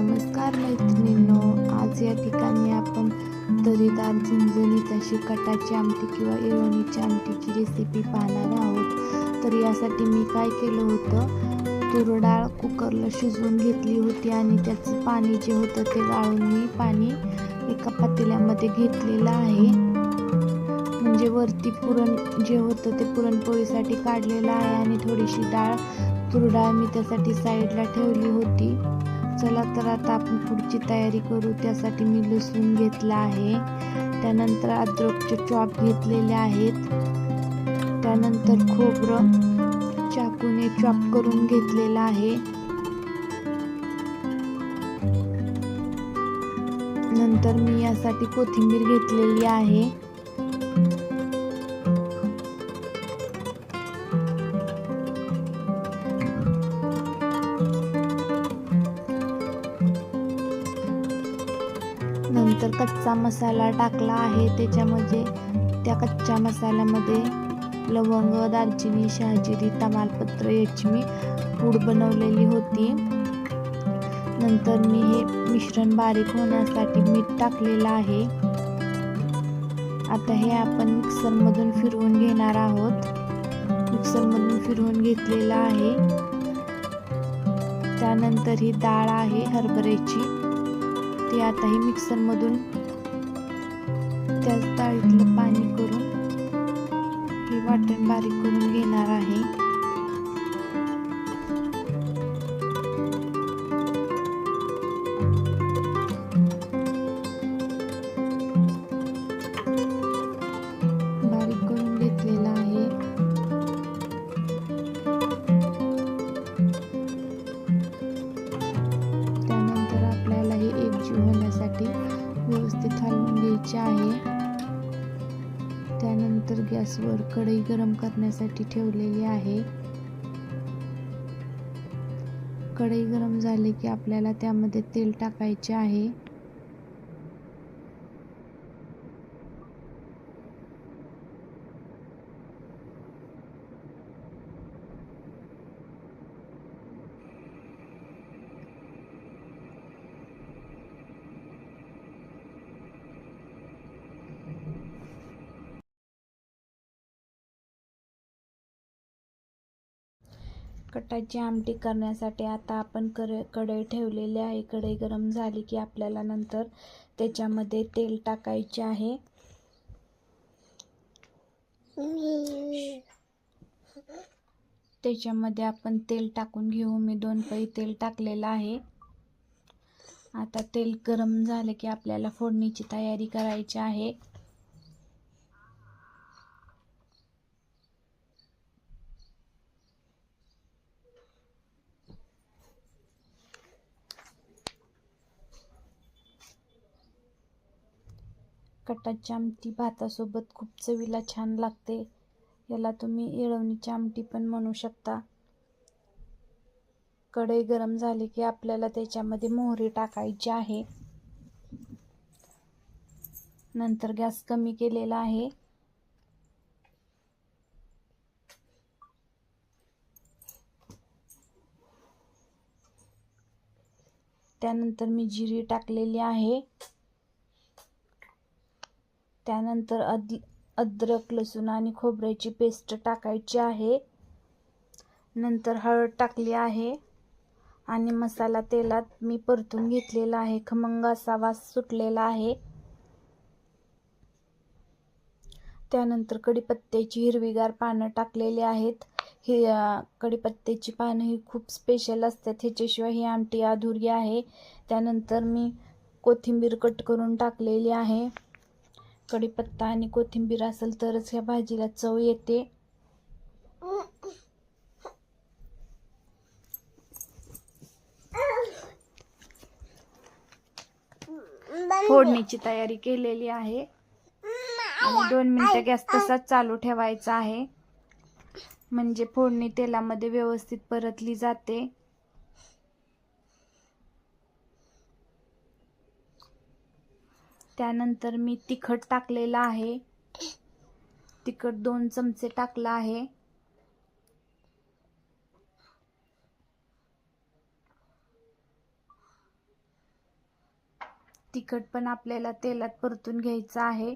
नमस्कार मैत्रिणींनो आज या ठिकाणी आपण तरीदार झणझणीत अशी कटाची आमटी किंवा येळवणीची आमटीची रेसिपी पाहणार आहोत. तर यासाठी मी काय केलं होतं तूर डाळ कुकरला शिजवून घेतली होती आणि त्याचं पाणी जे होतं ते गाळून मी पाणी एका पातेल्यामध्ये घेतलेलं आहे. म्हणजे वरती पुरण जे होतं ते पुरणपोळीसाठी काढलेलं आहे आणि थोडीशी डाळ तुरडाळ मी त्यासाठी साईडला ठेवली होती. चला तर आता आपण पुढची तयारी करू. त्यासाठी मी लसूण घेतला आहे. त्यानंतर अद्रकचे चॉप घेतलेले आहेत. त्यानंतर खोबरं चाकूने चॉप करून घेतलेलं आहे. नंतर मी यासाठी कोथिंबीर घेतलेली आहे. नंतर कच्चा मसाला टाकला आहे. त्याच्यामध्ये त्या कच्च्या मसाल्यामध्ये लवंग दालचिनी शहाजिरी तमालपत्र याची मी पूड बनवलेली होती. नंतर मी हे मिश्रण बारीक होण्यासाठी मीठ टाकलेलं आहे. आता हे आपण मिक्सरमधून फिरवून घेणार आहोत. मिक्सरमधून फिरवून घेतलेलं आहे. त्यानंतर ही डाळ आहे हरभऱ्याची. ते आताही मिक्सरमधून त्याच ताळीतलं पाणी करून हे वाटण बारीक करून घेणार आहे. करण्यासाठी व्यवस्थित हलवून घ्यायचे आहे. त्यानंतर गॅसवर कढई गरम करण्यासाठी ठेवलेली आहे. कढई गरम झाली की आपल्याला त्यामध्ये तेल टाकायचे आहे. कटाची आमटी करण्यासाठी आता आपण कर कढई ठेवलेली आहे. कढई गरम झाली की आपल्याला नंतर त्याच्यामध्ये तेल टाकायचे आहे. त्याच्यामध्ये आपण तेल टाकून घेऊ. मी दोन पै तेल टाकलेलं आहे. आता तेल गरम झालं की आपल्याला फोडणीची तयारी करायची आहे. कटाची आमटी भातासोबत खूप चवीला छान लागते. याला तुम्ही येळवणीची आमटी पण म्हणू शकता. कढई गरम झाली की आपल्याला त्याच्यामध्ये मोहरी टाकायची आहे. नंतर गॅस कमी केलेला आहे. त्यानंतर मी जिरी टाकलेली आहे. त्यानंतर अद अद्रक लसूण आणि खोबऱ्याची पेस्ट टाकायची आहे. नंतर हळद टाकली आहे. आणि मसाला तेलात मी परतून घेतलेला आहे. खमंग असा वास सुटलेला आहे. त्यानंतर कढीपत्त्याची हिरवीगार पानं टाकलेली आहेत. ही कढीपत्त्याची पानं ही खूप स्पेशल असतात. ह्याच्याशिवाय ही आमटी अधुरी आहे. त्यानंतर मी कोथिंबीर कट करून टाकलेली आहे. कढीपत्ता आणि कोथिंबीर असेल तरच ह्या भाजीला चव येते. फोडणीची तयारी केलेली आहे. आणि दोन मिनिटं गॅस तसाच चालू ठेवायचा आहे. म्हणजे फोडणी तेलामध्ये व्यवस्थित परतली जाते. त्यानंतर मी तिखट टाकलेलं आहे. तिखट दोन चमचे टाकलं आहे. तिखट पण आपल्याला तेलात परतून घ्यायचं आहे.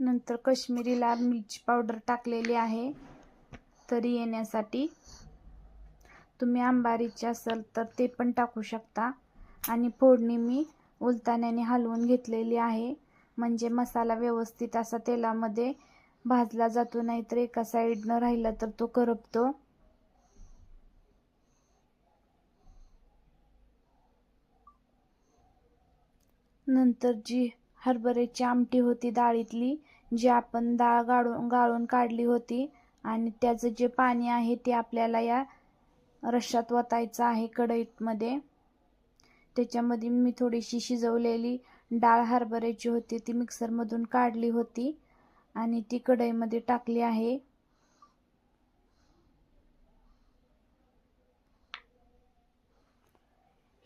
नंतर कश्मीरी लाल मिरची पावडर टाकलेली आहे. तरी येण्यासाठी तुम्ही आंबारीचे असाल तर ते पण टाकू शकता. आणि फोडणी मी उलताण्याने हलवून घेतलेली आहे. म्हणजे मसाला व्यवस्थित असा तेलामध्ये भाजला जातो नाहीतर एका साईडनं राहिला तर तो करपतो. नंतर जी हरभऱ्याची आमटी होती डाळीतली जी आपण डाळ गाळून गाळून काढली होती आणि त्याचं जे पाणी आहे ते आपल्याला या रश्यात वतायचं आहे कढईमध्ये. त्याच्यामध्ये मी थोडीशी शिजवलेली डाळ हरभऱ्याची होती ती मिक्सरमधून काढली होती आणि ती कढईमध्ये टाकली आहे.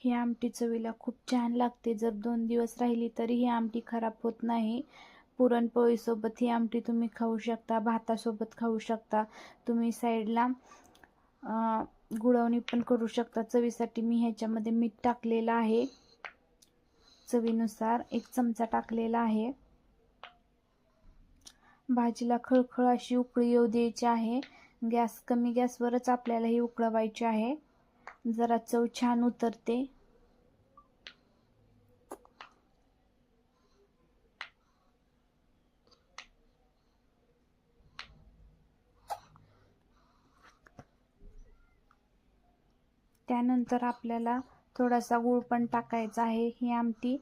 ही आमटी चवीला खूप छान लागते. जर दोन दिवस राहिली तरी ही आमटी खराब होत नाही. पुरणपोळीसोबत ही आमटी तुम्ही खाऊ शकता भातासोबत खाऊ शकता. तुम्ही साईडला गुळवणी पण करू शकता. चवीसाठी मी ह्याच्यामध्ये मीठ टाकलेलं आहे. चवीनुसार एक चमचा टाकलेला आहे. भाजीला खळखळ अशी उकळी येऊ द्यायची आहे. गॅस कमी गॅसवरच आपल्याला ही उकळवायची आहे. जरा चव छान उतरते. त्यानंतर आपल्याला थोडासा गूळ पण टाकायचा आहे. ही आमटी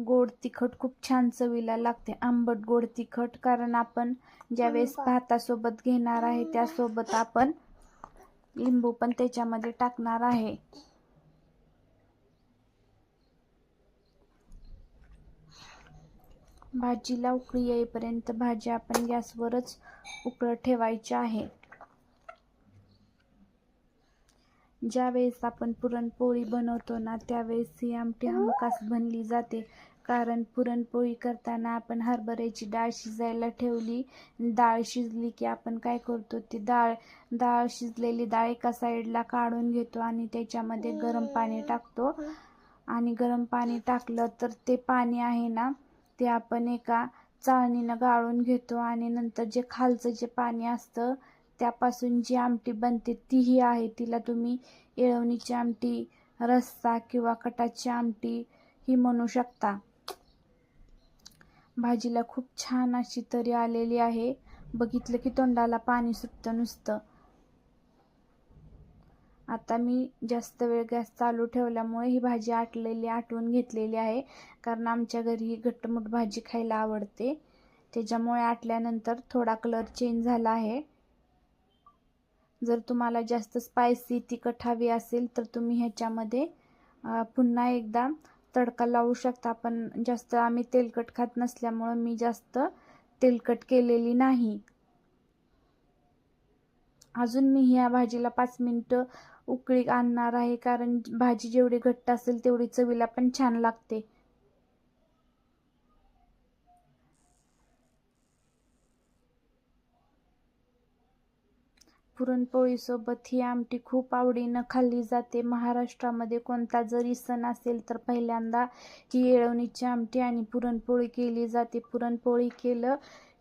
गोड तिखट खूप छान चवीला लागते. आंबट गोड तिखट कारण आपण ज्यावेळेस भातासोबत घेणार आहे त्यासोबत आपण लिंबू पण त्याच्यामध्ये टाकणार आहे. भाजीला उकळी येईपर्यंत भाजी आपण गॅसवरच उकळत ठेवायची आहे. ज्यावेळेस आपण पुरणपोळी बनवतो ना त्यावेळेस ही आमटी हमखास बनली जाते. कारण पुरणपोळी करताना आपण हरभऱ्याची डाळ शिजायला ठेवली. डाळ शिजली की आपण काय करतो ती डाळ डाळ शिजलेली डाळ एका साईडला काढून घेतो आणि त्याच्यामध्ये गरम पाणी टाकतो. आणि गरम पाणी टाकलं तर ते पाणी आहे ना ते आपण एका चाळणीनं गाळून घेतो आणि नंतर जे खालचं जे पाणी असतं त्यापासून जी आमटी बनते तीही आहे. तिला तुम्ही येळवणीची आमटी रस्सा किंवा कटाची आमटी ही म्हणू शकता. भाजीला खूप छान अशी तरी आलेली आहे. बघितलं की तोंडाला पाणी सुटतं नुसतं. आता मी जास्त वेळ गॅस चालू ठेवल्यामुळे ही भाजी आटलेली आटवून घेतलेली आहे. कारण आमच्या घरी ही घट्टमुट भाजी खायला आवडते. त्याच्यामुळे आटल्यानंतर थोडा कलर चेंज झाला आहे. जर तुम्हाला जास्त स्पायसी तिखट हवी असेल तर तुम्ही ह्याच्यामध्ये पुन्हा एकदा तडका लावू शकता. पण जास्त आम्ही तेलकट खात नसल्यामुळं मी जास्त तेलकट केलेली नाही. अजून मी ह्या भाजीला पाच मिनटं उकळी आणणार आहे कारण भाजी जेवढी घट्ट असेल तेवढी चवीला पण छान लागते. पुरणपोळीसोबत ही आमटी खूप आवडीनं खाल्ली जाते. महाराष्ट्रामध्ये कोणता जरी सण असेल तर पहिल्यांदा ही येळवणीची आमटी आणि पुरणपोळी केली जाते. पुरणपोळी केलं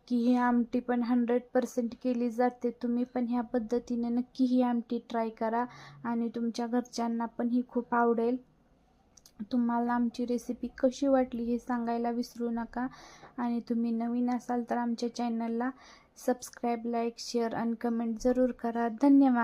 की ही आमटी पण हंड्रेड पर्सेंट केली जाते. तुम्ही पण ह्या पद्धतीने नक्की ही आमटी ट्राय करा आणि तुमच्या घरच्यांना पण ही खूप आवडेल. तुम्हाला आमची रेसिपी कशी वाटली हे सांगायला विसरू नका. आणि तुम्ही नवीन असाल तर आमच्या चॅनलला सबस्क्राईब लाईक शेअर आणि कमेंट जरूर करा. धन्यवाद.